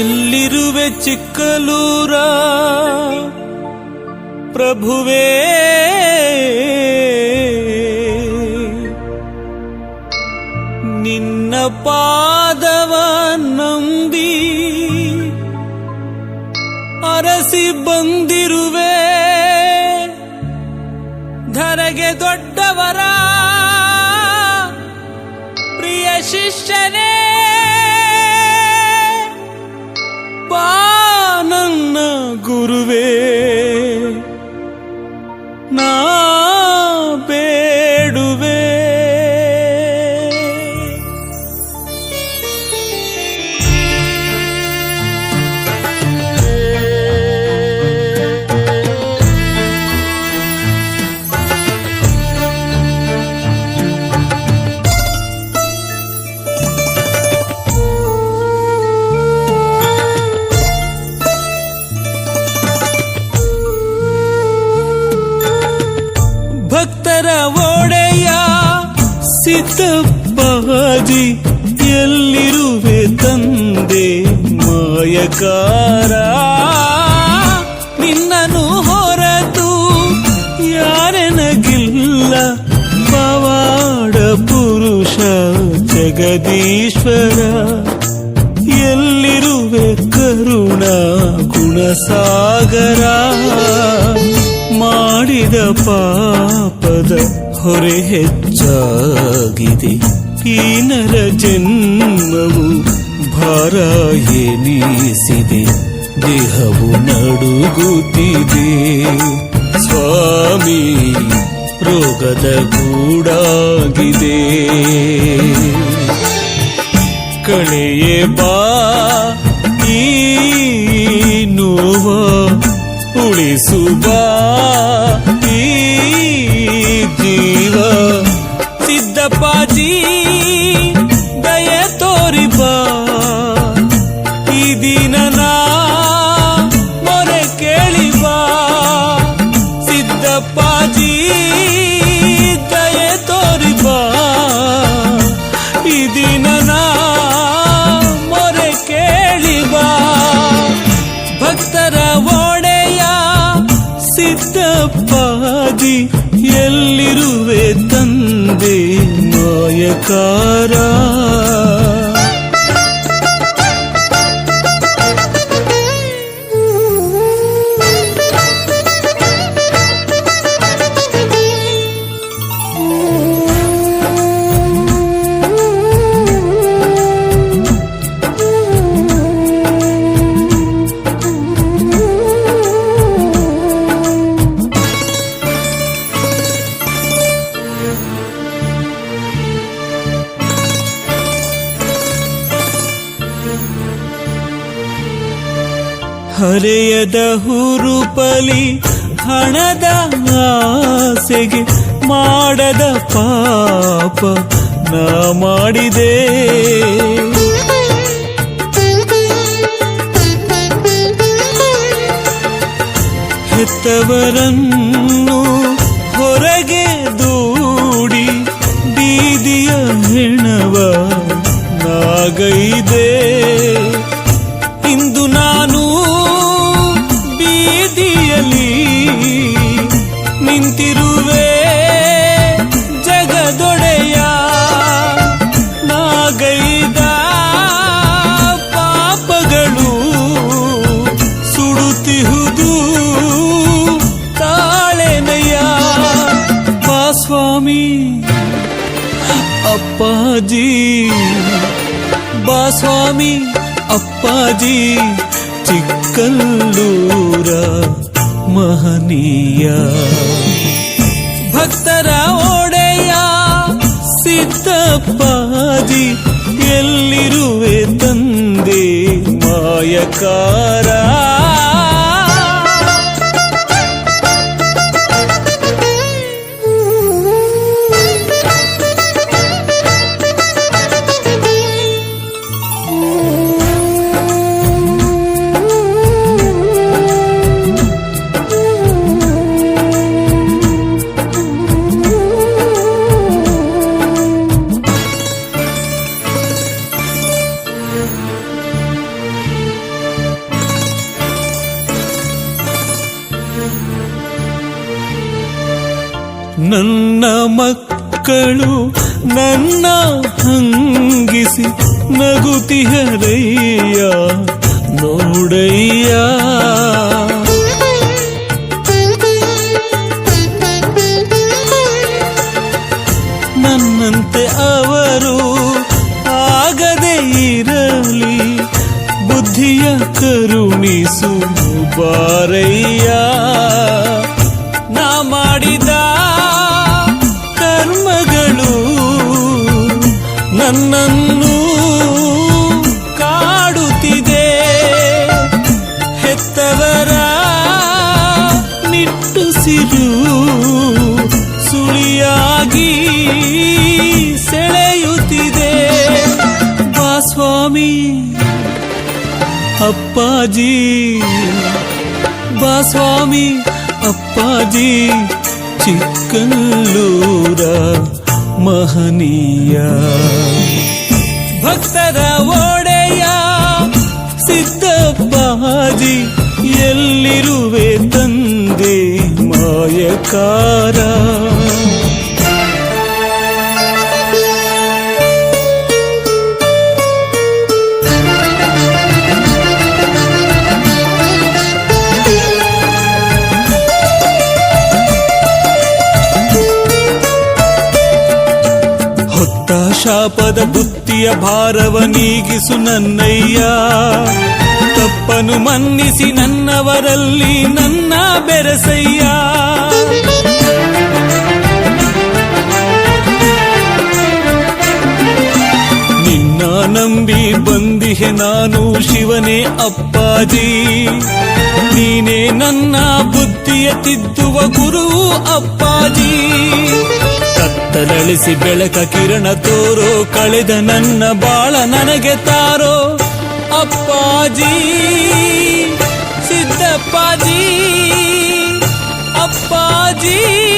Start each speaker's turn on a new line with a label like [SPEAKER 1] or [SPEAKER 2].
[SPEAKER 1] ಇಲ್ಲಿರುವೆ ಚಿಕ್ಕಲೂರ. ಪ್ರಭುವೇ. ನಿನ್ನ ಪಾದವ ನಂಬಿ ಅರಸಿ ಬಂದಿರುವೆ. ಧರಗೆ ದೊಡ್ಡವರ. ಪ್ರಿಯ ಶಿಷ್ಯನೇ. குருவே. ಸಿದ್ದಪ್ಪಾಜಿ ಎಲ್ಲಿರುವೆ ತಂದೆ ಮಾಯಕಾರ ನಿನ್ನನು ಹೊರತು ಯಾರೆನಗಿಲ್ಲ ಪವಾಡ ಪುರುಷ ಜಗದೀಶ್ವರ. ಎಲ್ಲಿರುವೆ ಕರುಣ ಗುಣಸಾಗರ? ಮಾಡಿದ ಪಾಪದ ಹೊರೆ ಹೆಚ್ಚಾಗಿದೆ. ಈ ನರ ಜನ್ಮವು ಭಾರ ಎನಿಸಿದೆ. ದೇಹವು ನಡುಗುತ್ತಿದೆ. ಸ್ವಾಮಿ, ರೋಗದ ಗೂಡಾಗಿದೆ. ಕಳೆಯೇ ಬಾ ಈ ನೋವ ಉಳಿಸು ಸಿದ್ದಪ್ಪಾಜಿ ದಯೆ ತೋರಿ ಬಾ ಈ ನಾ ಮೊರೆ ಕೇಳಿ ಬಾ ಸಿದ್ದಪ್ಪಾಜಿ, ದಯೆ ತೋರಿ ಬಾ ಈ ನಾ ಮೊರೆ ಕೇಳಿ ಬಾ ಭಕ್ತರ ಒಡೆಯ ಸಿದ್ದಪ್ಪಾಜಿ, ಎಲ್ಲಿರುವೆ ತಂದೆ? ಮಾಯಕಾರ ಹರೆಯದ ಹುರುಪಲಿ ಹಣದ ಆಸೆಗೆ ಮಾಡದ ಪಾಪ ನಾ ಮಾಡಿದೆ. ಹೆತ್ತವರನ್ನು ಹೊರಗೆ ದೂಡಿ ಬೀದಿಯ ಹೆಣವ ನಾಗೈದೆ. ಸ್ವಾಮಿ ಅಪ್ಪಾಜಿ ಚಿಕ್ಕಲ್ಲೂರ ಮಹನೀಯ. ಭಕ್ತರ ಒಡೆಯ ಸಿದ್ದಪ್ಪಾಜಿ ಎಲ್ಲಿರುವೆ ತಂದೆ ಮಾಯಕಾರ? ನನ್ನ ಮಕ್ಕಳು ನನ್ನ ಹಂಗಿಸಿ ನಗುತಿಹರಯ್ಯ ನೋಡಯ್ಯ. ನನ್ನಂತೆ ಅವರು ಆಗದೆ ಇರಲಿ ಬುದ್ಧಿಯ ಕರುಣಿಸು ಬಾರಯ್ಯ. ನಿಟ್ಟುಸಿರು ಸುಳಿಯಾಗಿ ಸೆಳೆಯುತ್ತಿದೆ. ಬಾ ಸ್ವಾಮಿ, ಅಪ್ಪಾಜಿ, ಬಾ ಸ್ವಾಮಿ, ಅಪ್ಪಾಜಿ ಚಿಕ್ಕಲ್ಲೂರ ಮಹನೀಯ. ಭಕ್ತರ ಒಡೆಯ ಸಿದ್ದಪ್ಪಾಜಿ, ಎಲ್ಲಿರುವೆ ತಂದೆ ಹೊತ್ತ ಶಾಪದ ಬುತ್ತಿಯ ಭಾರವ ನೀಗಿಸು ನನ್ನಯ್ಯ. ತಪ್ಪನು ಮನ್ನಿಸಿ ನನ್ನವರಲ್ಲಿ ನನ್ನ ಬೆರಸಯ್ಯ. ನಾನು ಶಿವನೇ ಅಪ್ಪಾಜಿ. ನೀನೇ ನನ್ನ ಬುದ್ಧಿಯ ತಿದ್ದುವ ಗುರು ಅಪ್ಪಾಜಿ. ಕತ್ತಲಳಿಸಿ ಬೆಳಕ ಕಿರಣ ತೋರೋ, ಕಳೆದ ನನ್ನ ಬಾಳ ನನಗೆ ತಾರೋ ಅಪ್ಪಾಜಿ. ಸಿದ್ದಪ್ಪಾಜಿ, ಅಪ್ಪಾಜಿ.